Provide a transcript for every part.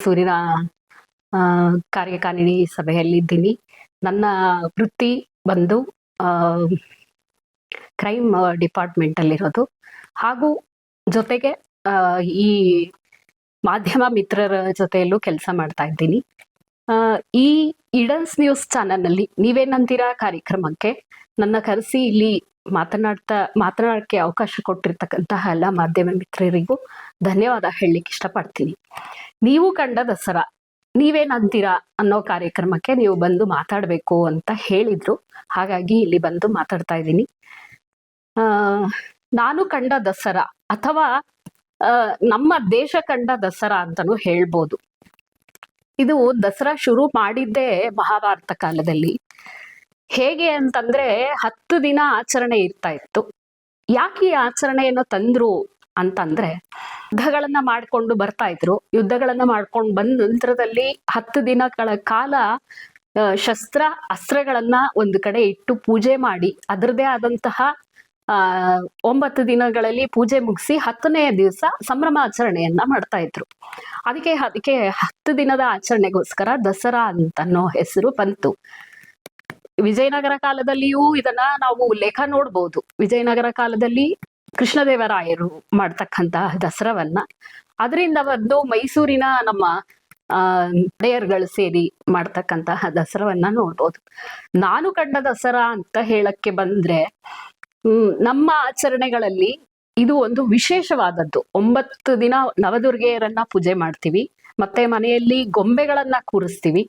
ಸೂರಿನ ಆ, ಕಾರ್ಯಕಾರಿಣಿ ಸಭೆಯಲ್ಲಿದ್ದೀನಿ. ನನ್ನ ವೃತ್ತಿ ಬಂದು ಕ್ರೈಮ್ ಡಿಪಾರ್ಟ್ಮೆಂಟಲ್ಲಿರೋದು. ಹಾಗೂ ಜೊತೆಗೆ ಈ ಮಾಧ್ಯಮ ಮಿತ್ರರ ಜೊತೆಯಲ್ಲೂ ಕೆಲಸ ಮಾಡ್ತಾ ಇದ್ದೀನಿ. ಈ ಇಡನ್ಸ್ ನ್ಯೂಸ್ ಚಾನಲ್ನಲ್ಲಿ ನೀವೇನಂತೀರಾ ಕಾರ್ಯಕ್ರಮಕ್ಕೆ ನನ್ನ ಕರೆಸಿ ಇಲ್ಲಿ ಮಾತನಾಡ್ತಾ, ಮಾತನಾಡಕ್ಕೆ ಅವಕಾಶ ಕೊಟ್ಟಿರ್ತಕ್ಕಂತಹ ಎಲ್ಲ ಮಾಧ್ಯಮ ಮಿತ್ರರಿಗೂ ಧನ್ಯವಾದ ಹೇಳಲಿಕ್ಕೆ ಇಷ್ಟಪಡ್ತೀನಿ. ನೀವು ಕಂಡ ದಸರಾ, ನೀವೇನಂತೀರಾ ಅನ್ನೋ ಕಾರ್ಯಕ್ರಮಕ್ಕೆ ನೀವು ಬಂದು ಮಾತಾಡಬೇಕು ಅಂತ ಹೇಳಿದ್ರು. ಹಾಗಾಗಿ ಇಲ್ಲಿ ಬಂದು ಮಾತಾಡ್ತಾ ಇದ್ದೀನಿ. ನಾನು ಕಂಡ ದಸರಾ ಅಥವಾ ನಮ್ಮ ದೇಶ ಕಂಡ ದಸರಾ ಅಂತಾನು ಹೇಳ್ಬೋದು. ಇದು ದಸರಾ ಶುರು ಮಾಡಿದ್ದೇ ಮಹಾಭಾರತ ಕಾಲದಲ್ಲಿ. ಹೇಗೆ ಅಂತಂದ್ರೆ ಹತ್ತು ದಿನ ಆಚರಣೆ ಇರ್ತಾ ಇತ್ತು. ಯಾಕೆ ಈ ಆಚರಣೆಯನ್ನು ತಂದ್ರು ಅಂತಂದ್ರೆ ಯುದ್ಧಗಳನ್ನ ಮಾಡ್ಕೊಂಡು ಬರ್ತಾ ಇದ್ರು. ಯುದ್ಧಗಳನ್ನ ಮಾಡ್ಕೊಂಡು ಬಂದ ನಂತರದಲ್ಲಿ ಹತ್ತು ದಿನಗಳ ಕಾಲ ಶಸ್ತ್ರ, ಅಸ್ತ್ರಗಳನ್ನ ಒಂದು ಕಡೆ ಇಟ್ಟು ಪೂಜೆ ಮಾಡಿ ಅದರದೇ ಆದಂತಹ, ಆ, ಒಂಬತ್ತು ದಿನಗಳಲ್ಲಿ ಪೂಜೆ ಮುಗಿಸಿ ಹತ್ತನೇ ದಿವಸ ಸಂಭ್ರಮಾಚರಣೆಯನ್ನ ಮಾಡ್ತಾ ಇದ್ರು. ಅದಕ್ಕೆ ಅದಕ್ಕೆ ಹತ್ತು ದಿನದ ಆಚರಣೆಗೋಸ್ಕರ ದಸರಾ ಅಂತನ್ನೋ ಹೆಸರು ಬಂತು. ವಿಜಯನಗರ ಕಾಲದಲ್ಲಿಯೂ ಇದನ್ನ ನಾವು ಉಲ್ಲೇಖ ನೋಡ್ಬೋದು. ವಿಜಯನಗರ ಕಾಲದಲ್ಲಿ ಕೃಷ್ಣದೇವರಾಯರು ಮಾಡ್ತಕ್ಕಂತಹ ದಸರಾವನ್ನ. ಅದರಿಂದ ಬಂದು ಮೈಸೂರಿನ ನಮ್ಮ, ಆ ಸೇರಿ ಮಾಡ್ತಕ್ಕಂತಹ ದಸರಾವನ್ನ ನೋಡ್ಬೋದು. ನಾನು ಕಂಡ ದಸರಾ ಅಂತ ಹೇಳಕ್ಕೆ ಬಂದ್ರೆ ನಮ್ಮ ಆಚರಣೆಗಳಲ್ಲಿ ಇದು ಒಂದು ವಿಶೇಷವಾದದ್ದು. ಒಂಬತ್ತು ದಿನ ನವದುರ್ಗೆಯರನ್ನ ಪೂಜೆ ಮಾಡ್ತೀವಿ. ಮತ್ತೆ ಮನೆಯಲ್ಲಿ ಗೊಂಬೆಗಳನ್ನ ಕೂರಿಸ್ತೀವಿ.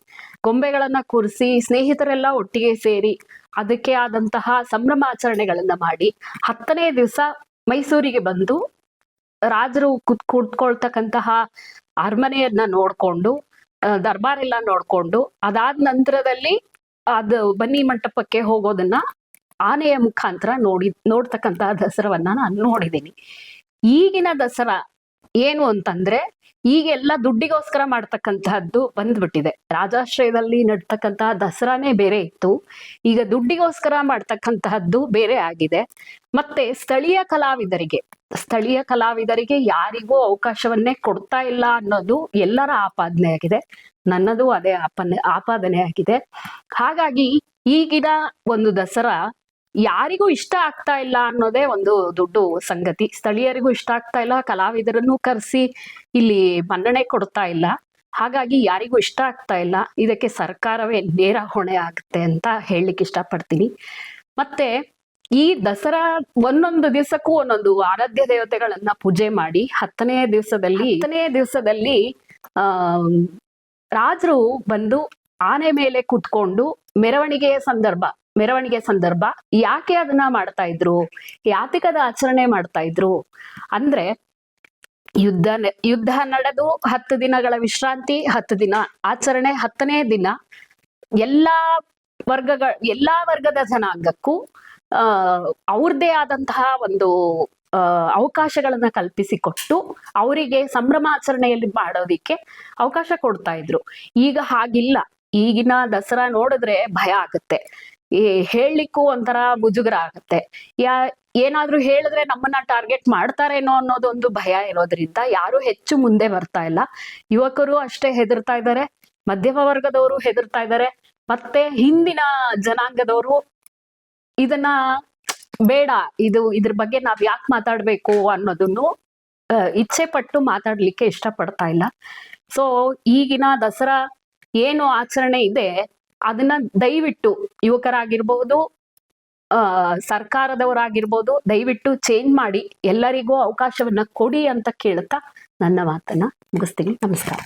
ಗೊಂಬೆಗಳನ್ನ ಕೂರಿಸಿ ಸ್ನೇಹಿತರೆಲ್ಲ ಒಟ್ಟಿಗೆ ಸೇರಿ ಅದಕ್ಕೆ ಆದಂತಹ ಸಂಭ್ರಮಾಚರಣೆಗಳನ್ನ ಮಾಡಿ ಹತ್ತನೇ ದಿವಸ ಮೈಸೂರಿಗೆ ಬಂದು ರಾಜರು ಕುತ್, ಕೂತ್ಕೊಳ್ತಕ್ಕಂತಹ ಅರಮನೆಯನ್ನ ನೋಡ್ಕೊಂಡು ದರ್ಬಾರ್ ಎಲ್ಲ ನೋಡ್ಕೊಂಡು ಅದಾದ ನಂತರದಲ್ಲಿ ಅದು ಬನ್ನಿ ಮಂಟಪಕ್ಕೆ ಹೋಗೋದನ್ನ ಆನೆಯ ಮುಖಾಂತರ ನೋಡಿ, ನೋಡ್ತಕ್ಕಂತಹ ದಸರಾವನ್ನ ನಾನು ನೋಡಿದ್ದೀನಿ. ಈಗಿನ ದಸರಾ ಏನು ಅಂತಂದ್ರೆ ಈಗೆಲ್ಲ ದುಡ್ಡಿಗೋಸ್ಕರ ಮಾಡ್ತಕ್ಕಂತಹದ್ದು ಬಂದ್ಬಿಟ್ಟಿದೆ. ರಾಜಾಶ್ರಯದಲ್ಲಿ ನಡ್ತಕ್ಕಂತಹ ದಸರಾನೇ ಬೇರೆ ಇತ್ತು. ಈಗ ದುಡ್ಡಿಗೋಸ್ಕರ ಮಾಡ್ತಕ್ಕಂತಹದ್ದು ಬೇರೆ ಆಗಿದೆ. ಮತ್ತೆ ಸ್ಥಳೀಯ ಕಲಾವಿದರಿಗೆ ಸ್ಥಳೀಯ ಕಲಾವಿದರಿಗೆ ಯಾರಿಗೂ ಅವಕಾಶವನ್ನೇ ಕೊಡ್ತಾ ಇಲ್ಲ ಅನ್ನೋದು ಎಲ್ಲರ ಆಪಾದನೆ ಆಗಿದೆ ನನ್ನದು ಅದೇ ಆಪನೆ ಆಪಾದನೆ ಆಗಿದೆ ಹಾಗಾಗಿ ಈಗಿನ ಒಂದು ದಸರಾ ಯಾರಿಗೂ ಇಷ್ಟ ಆಗ್ತಾ ಇಲ್ಲ ಅನ್ನೋದೇ ಒಂದು ದೊಡ್ಡ ಸಂಗತಿ. ಸ್ಥಳೀಯರಿಗೂ ಇಷ್ಟ ಆಗ್ತಾ ಇಲ್ಲ, ಕಲಾವಿದರನ್ನು ಕರೆಸಿ ಇಲ್ಲಿ ಮನ್ನಣೆ ಕೊಡ್ತಾ ಇಲ್ಲ. ಹಾಗಾಗಿ ಯಾರಿಗೂ ಇಷ್ಟ ಆಗ್ತಾ ಇಲ್ಲ. ಇದಕ್ಕೆ ಸರ್ಕಾರವೇ ನೇರ ಹೊಣೆ ಆಗುತ್ತೆ ಅಂತ ಹೇಳಲಿಕ್ಕೆ ಇಷ್ಟಪಡ್ತೀನಿ. ಮತ್ತೆ ಈ ದಸರಾ ಒಂದೊಂದು ದಿವಸಕ್ಕೂ ಒಂದೊಂದು ಆರಾಧ್ಯ ದೇವತೆಗಳನ್ನ ಪೂಜೆ ಮಾಡಿ ಹತ್ತನೇ ದಿವಸದಲ್ಲಿ ಹತ್ತನೇ ದಿವಸದಲ್ಲಿ, ಆ, ರಾಜರು ಬಂದು ಆನೆ ಮೇಲೆ ಕೂತ್ಕೊಂಡು ಮೆರವಣಿಗೆಯ ಸಂದರ್ಭ. ಮೆರವಣಿಗೆ ಸಂದರ್ಭ ಯಾಕೆ ಅದನ್ನ ಮಾಡ್ತಾ ಇದ್ರು? ಯಾತಿಕದ ಆಚರಣೆ ಮಾಡ್ತಾ ಇದ್ರು? ಅಂದ್ರೆ ಯುದ್ಧ ಯುದ್ಧ ನಡೆದು ಹತ್ತು ದಿನಗಳ ವಿಶ್ರಾಂತಿ, ಹತ್ತು ದಿನ ಆಚರಣೆ, ಹತ್ತನೇ ದಿನ ಎಲ್ಲಾ ವರ್ಗಗಳ, ಎಲ್ಲಾ ವರ್ಗದ ಜನಾಂಗಕ್ಕೂ, ಆ ಅವ್ರದ್ದೇ ಆದಂತಹ ಒಂದು ಅಹ್ ಅವಕಾಶಗಳನ್ನ ಕಲ್ಪಿಸಿಕೊಟ್ಟು ಅವರಿಗೆ ಸಂಭ್ರಮಾಚರಣೆಯಲ್ಲಿ ಮಾಡೋದಿಕ್ಕೆ ಅವಕಾಶ ಕೊಡ್ತಾ ಇದ್ರು. ಈಗ ಹಾಗಿಲ್ಲ. ಈಗಿನ ದಸರಾ ನೋಡಿದ್ರೆ ಭಯ ಆಗುತ್ತೆ. ಈ ಹೇಳಲಿಕ್ಕೂ ಒಂಥರ ಮುಜುಗರ ಆಗುತ್ತೆ. ಯಾ, ಏನಾದ್ರೂ ಹೇಳಿದ್ರೆ ನಮ್ಮನ್ನ ಟಾರ್ಗೆಟ್ ಮಾಡ್ತಾರೇನೋ ಅನ್ನೋದೊಂದು ಭಯ ಇರೋದ್ರಿಂದ ಯಾರು ಹೆಚ್ಚು ಮುಂದೆ ಬರ್ತಾ ಇಲ್ಲ. ಯುವಕರು ಅಷ್ಟೇ ಹೆದರ್ತಾ ಇದ್ದಾರೆ, ಮಧ್ಯಮ ವರ್ಗದವರು ಹೆದರ್ತಾ ಇದ್ದಾರೆ, ಮತ್ತೆ ಹಿಂದಿನ ಜನಾಂಗದವರು ಇದನ್ನ ಬೇಡ, ಇದು ಇದ್ರ ಬಗ್ಗೆ ನಾವ್ ಯಾಕೆ ಮಾತಾಡ್ಬೇಕು ಅನ್ನೋದನ್ನು ಇಚ್ಛೆ ಪಟ್ಟು ಮಾತಾಡ್ಲಿಕ್ಕೆ ಇಷ್ಟಪಡ್ತಾ ಇಲ್ಲ. ಸೊ ಈಗಿನ ದಸರಾ ಏನು ಆಚರಣೆ ಇದೆ ಅದನ್ನ ದಯವಿಟ್ಟು ಯುವಕರಾಗಿರ್ಬಹುದು ಆ, ಸರ್ಕಾರದವರಾಗಿರ್ಬೋದು, ದಯವಿಟ್ಟು ಚೇಂಜ್ ಮಾಡಿ ಎಲ್ಲರಿಗೂ ಅವಕಾಶವನ್ನ ಕೊಡಿ ಅಂತ ಕೇಳ್ತಾ ನನ್ನ ಮಾತನ್ನ ಮುಗಿಸ್ತೀನಿ. ನಮಸ್ಕಾರ.